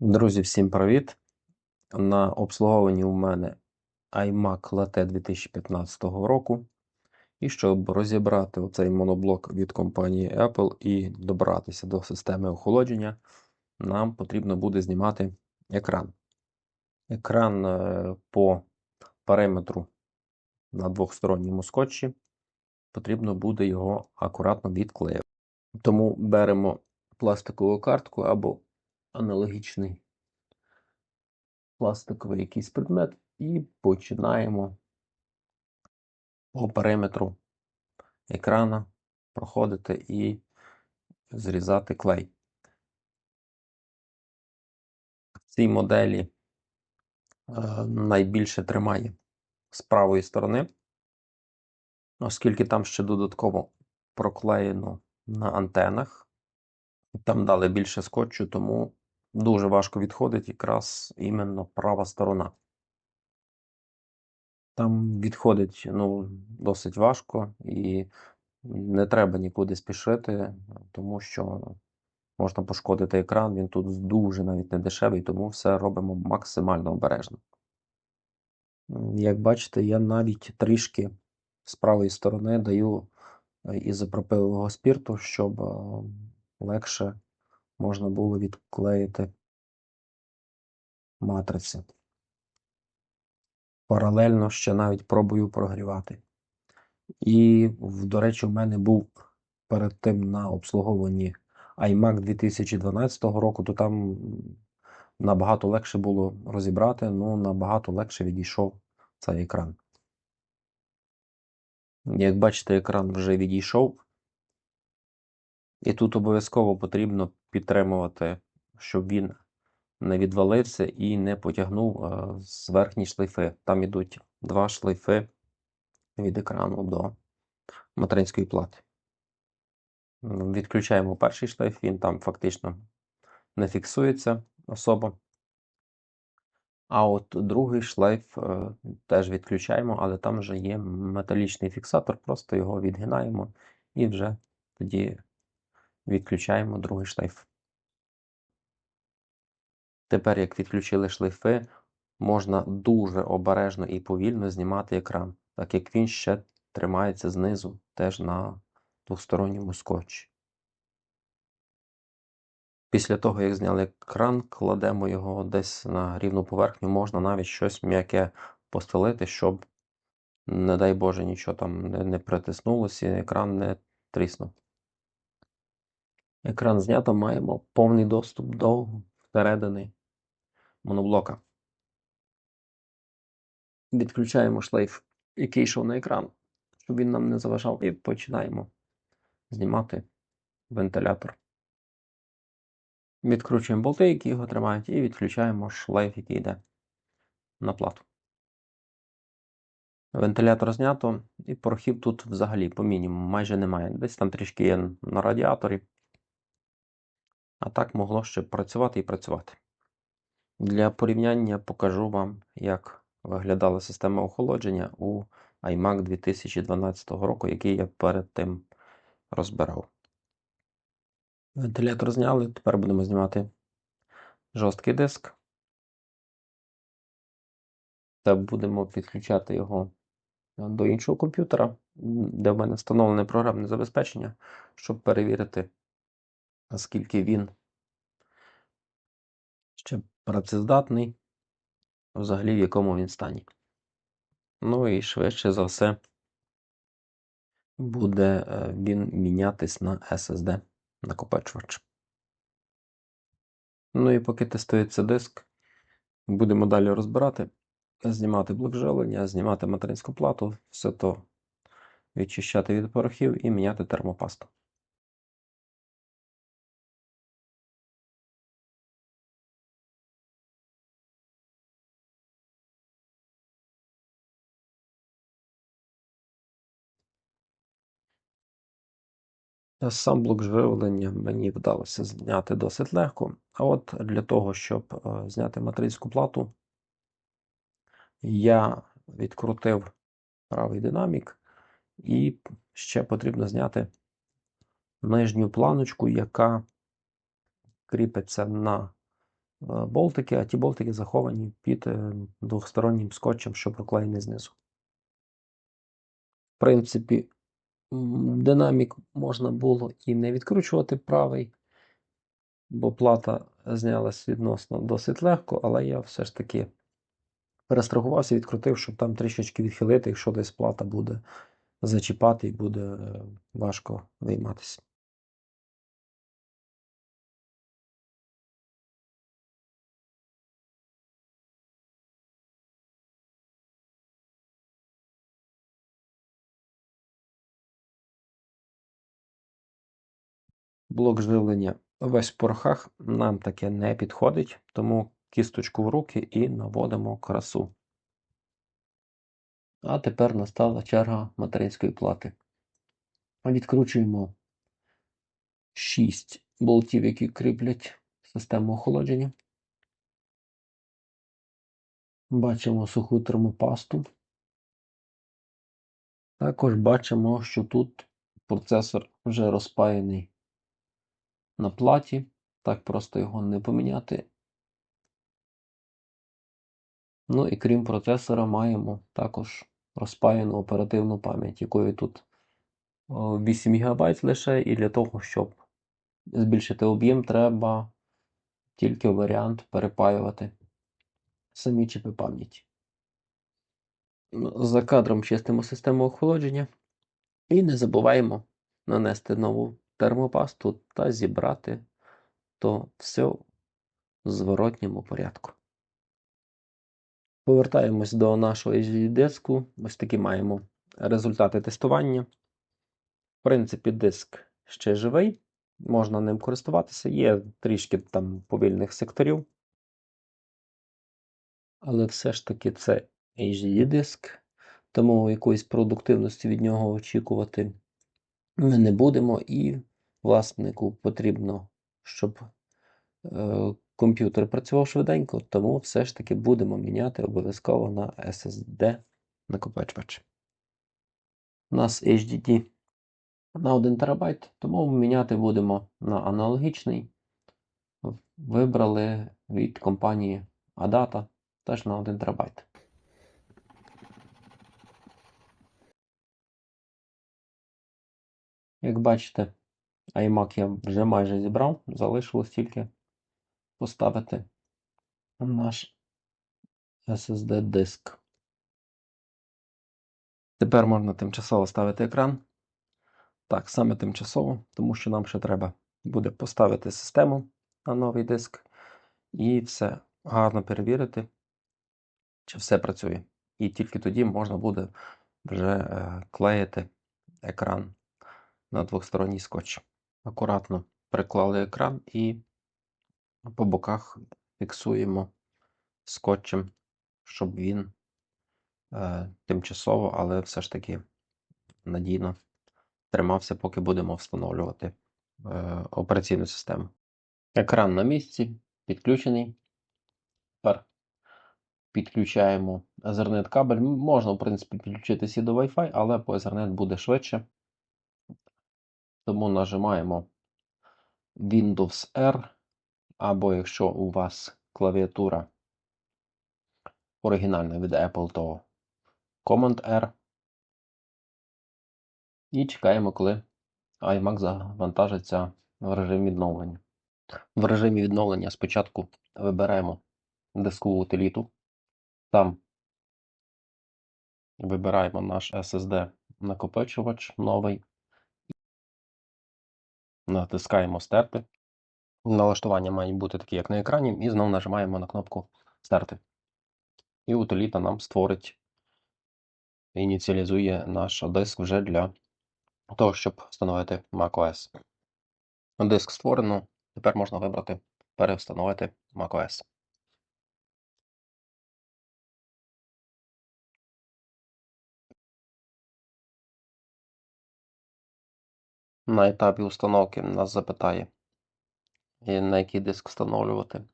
Друзі, всім привіт! На обслуговуванні у мене iMac LT 2015 року. І щоб розібрати оцей моноблок від компанії Apple і добратися до системи охолодження, нам потрібно буде знімати екран. Екран е, по периметру на двохсторонньому скотчі. Потрібно буде його акуратно відклеїти. Тому беремо пластикову картку або аналогічний пластиковий якийсь предмет і починаємо по периметру екрана проходити і зрізати клей. В цій моделі е, найбільше тримає з правої сторони, оскільки там ще додатково проклеєно на антенах. Там дали більше скотчу, тому дуже важко відходить якраз іменно права сторона. Там відходить ну, досить важко і не треба нікуди спішити, тому що можна пошкодити екран, він тут дуже навіть не дешевий, тому все робимо максимально обережно. Як бачите, я навіть трішки з правої сторони даю е, ізопропилового спірту, щоб е, легше можна було відклеїти матриці. Паралельно ще навіть пробую прогрівати. І, до речі, у мене був перед тим на обслуговуванні iMac 2012 року, то там набагато легше було розібрати, ну набагато легше відійшов цей екран. Як бачите, екран вже відійшов. І тут обов'язково потрібно підтримувати, щоб він не відвалився і не потягнув е, з верхні шлейфи. Там ідуть два шлейфи від екрану до материнської плати. Відключаємо перший шлейф, він там фактично не фіксується особо. А от другий шлейф е, теж відключаємо, але там вже є металічний фіксатор, просто його відгинаємо і вже тоді відключаємо другий шлейф. Тепер, як відключили шлейфи, можна дуже обережно і повільно знімати екран, так як він ще тримається знизу, теж на двосторонньому скотчі. Після того, як зняли екран, кладемо його десь на рівну поверхню, можна навіть щось м'яке постелити, щоб, не дай Боже, нічого там не, притиснулося і екран не тріснув. Екран знято, маємо повний доступ до всередини моноблока. Відключаємо шлейф, який йшов на екран, щоб він нам не заважав, і починаємо знімати вентилятор. Відкручуємо болти, які його тримають, і відключаємо шлейф, який йде на плату. Вентилятор знято, і порохів тут взагалі по мінімуму майже немає. Десь там трішки є на радіаторі. А так могло ще працювати і працювати. Для порівняння покажу вам, як виглядала система охолодження у iMac 2012 року, який я перед тим розбирав. Вентилятор зняли, тепер будемо знімати жорсткий диск. Та будемо підключати його до іншого комп'ютера, де в мене встановлене програмне забезпечення, щоб перевірити, наскільки він ще працездатний, взагалі в якому він стані. Ну і швидше за все буде е, він мінятись на SSD накопичувач. Ну і поки тестується диск, будемо далі розбирати, знімати блок живлення, знімати материнську плату, все то відчищати від порохів і міняти термопасту. Сам блок живлення мені вдалося зняти досить легко. А от для того, щоб е, зняти материнську плату, я відкрутив правий динамік, і ще потрібно зняти нижню планочку, яка кріпиться на болтики, а ті болтики заховані під е, двохстороннім скотчем, що проклеєний знизу. В принципі, динамік можна було і не відкручувати правий, бо плата знялась відносно досить легко, але я все ж таки перестрахувався, відкрутив, щоб там трішечки відхилити, якщо десь плата буде зачіпати і буде е, важко вийматися. Блок живлення весь порохах, нам таке не підходить, тому кісточку в руки і наводимо красу. А тепер настала черга материнської плати. Відкручуємо 6 болтів, які кріплять систему охолодження. Бачимо суху термопасту. Також бачимо, що тут процесор вже розпаяний на платі. Так просто його не поміняти. Ну і крім процесора, маємо також розпаяну оперативну пам'ять, якої тут 8 ГБ лише, і для того, щоб збільшити об'єм, треба тільки варіант перепаювати самі чіпи пам'яті. Ну, За кадром чистимо систему охолодження і не забуваємо нанести нову термопасту та зібрати то все в зворотньому порядку. Повертаємось до нашого HD-диску. Ось такі маємо результати тестування. В принципі, диск ще живий, можна ним користуватися. Є трішки там повільних секторів. Але все ж таки це HD-диск, тому якоїсь продуктивності від нього очікувати ми не будемо, і власнику потрібно, щоб е, комп'ютер працював швиденько, тому все ж таки будемо міняти обов'язково на SSD накопичувач. У нас HDD на 1 ТБ, тому міняти будемо на аналогічний. Вибрали від компанії Adata теж на 1 ТБ. Як бачите, iMac я вже майже зібрав, залишилось тільки поставити наш SSD диск. Тепер можна тимчасово ставити екран. Так, саме тимчасово, тому що нам ще треба буде поставити систему на новий диск і все гарно перевірити, чи все працює. І тільки тоді можна буде вже е, клеїти екран на двосторонній скотч. Акуратно приклали екран і по боках фіксуємо скотчем, щоб він е, тимчасово, але все ж таки надійно тримався, поки будемо встановлювати е, операційну систему. Екран на місці, підключений. Тепер підключаємо Ethernet кабель. Можна, в принципі, підключитися до Wi-Fi, але по Ethernet буде швидше. Тому нажимаємо Windows R, або якщо у вас клавіатура оригінальна від Apple, то Command R. І чекаємо, коли iMac завантажиться в режим відновлення. В режимі відновлення спочатку вибираємо дискову утиліту. Там вибираємо наш SSD накопичувач новий. Натискаємо стерти. Налаштування мають бути такі, як на екрані, і знову нажимаємо на кнопку Стерти. І утиліта нам створить, ініціалізує наш диск вже для того, щоб встановити macOS. Диск створено, тепер можна вибрати перевстановити macOS. На етапі установки нас запитає, на який диск встановлювати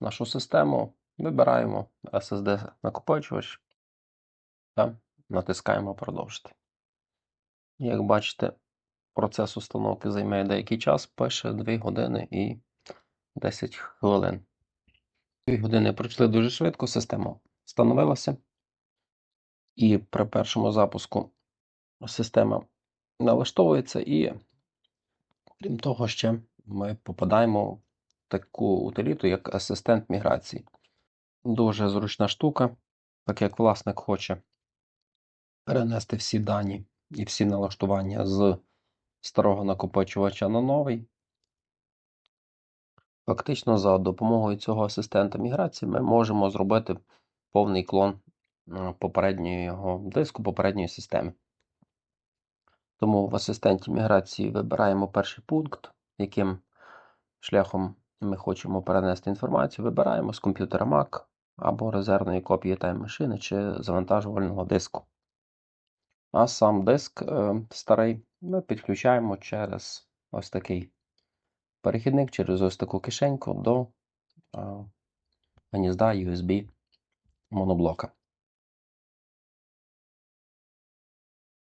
нашу систему. Вибираємо SSD накопичувач та натискаємо продовжити. Як бачите, процес установки займає деякий час, пише 2 години і 10 хвилин. Дві години пройшли дуже швидко, система встановилася. І при першому запуску система налаштовується, і крім того, ще ми попадаємо в таку утиліту, як асистент міграції. Дуже зручна штука, так як власник хоче перенести всі дані і всі налаштування з старого накопичувача на новий. Фактично, за допомогою цього асистента міграції ми можемо зробити повний клон е, попереднього диску, попередньої системи. Тому в асистенті міграції вибираємо перший пункт, яким шляхом ми хочемо перенести інформацію. Вибираємо з комп'ютера Mac або резервної копії тайм-машини чи завантажувального диску. А сам диск е, старий ми підключаємо через ось такий перехідник, через ось таку кишеньку до е, гнізда USB моноблока.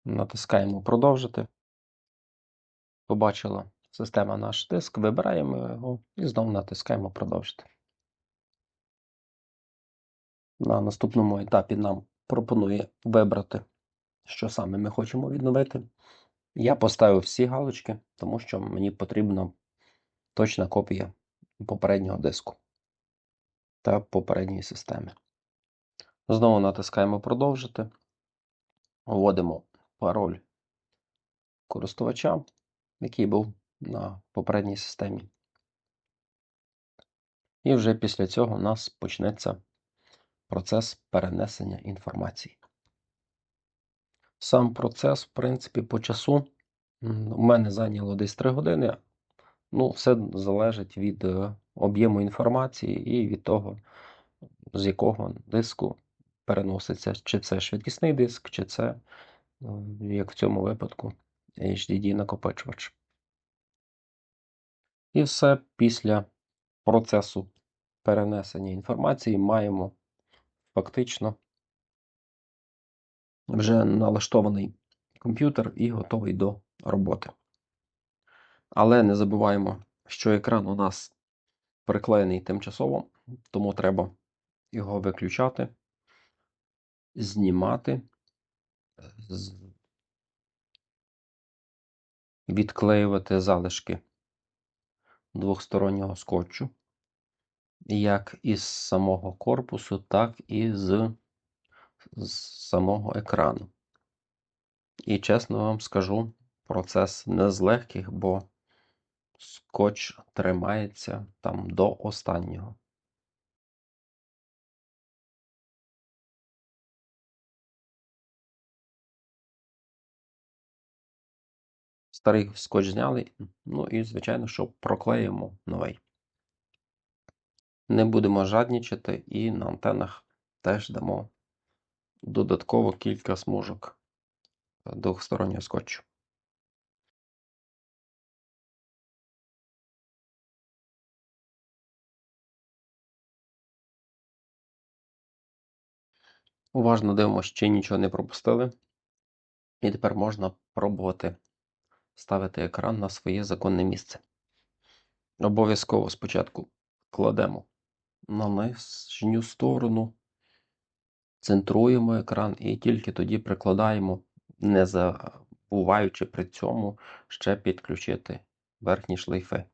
Натискаємо продовжити. Побачила система наш диск, вибираємо його і знову натискаємо продовжити. На наступному етапі нам пропонує вибрати, що саме ми хочемо відновити. Я поставив всі галочки, тому що мені потрібна точна копія попереднього диску та попередньої системи. Знову натискаємо продовжити, вводимо пароль користувача, який був на попередній системі. І вже після цього у нас почнеться процес перенесення інформації. Сам процес, в принципі, по часу у мене зайняло десь 3 години. Ну, все залежить від е, об'єму інформації і від того, з якого диску переноситься, чи це швидкісний диск, чи це, як в цьому випадку, HDD накопичувач. І все після процесу перенесення інформації маємо фактично вже налаштований комп'ютер і готовий до роботи. Але не забуваємо, що екран у нас приклеєний тимчасово, тому треба його виключати, знімати, відклеювати залишки двохстороннього скотчу, як із самого корпусу, так і з, з самого екрану. І чесно вам скажу, процес не з легких, бо скотч тримається там до останнього. Старий скотч зняли, ну і, звичайно, що проклеїмо новий. Не будемо жаднічати і на антенах теж дамо додатково кілька смужок двохстороннього скотчу. Уважно дивимося, чи нічого не пропустили. І тепер можна пробувати ставити екран на своє законне місце. Обов'язково спочатку кладемо на нижню сторону, центруємо екран і тільки тоді прикладаємо, не забуваючи при цьому ще підключити верхні шлейфи.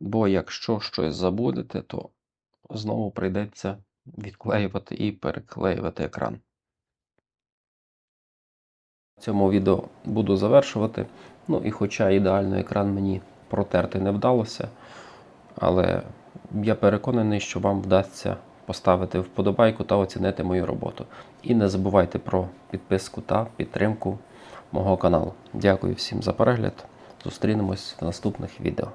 Бо якщо щось забудете, то знову прийдеться відклеювати і переклеювати екран. Цьому відео буду завершувати. Ну і хоча ідеально екран мені протерти не вдалося, але я переконаний, що вам вдасться поставити вподобайку та оцінити мою роботу. І не забувайте про підписку та підтримку мого каналу. Дякую всім за перегляд. Зустрінемось в наступних відео.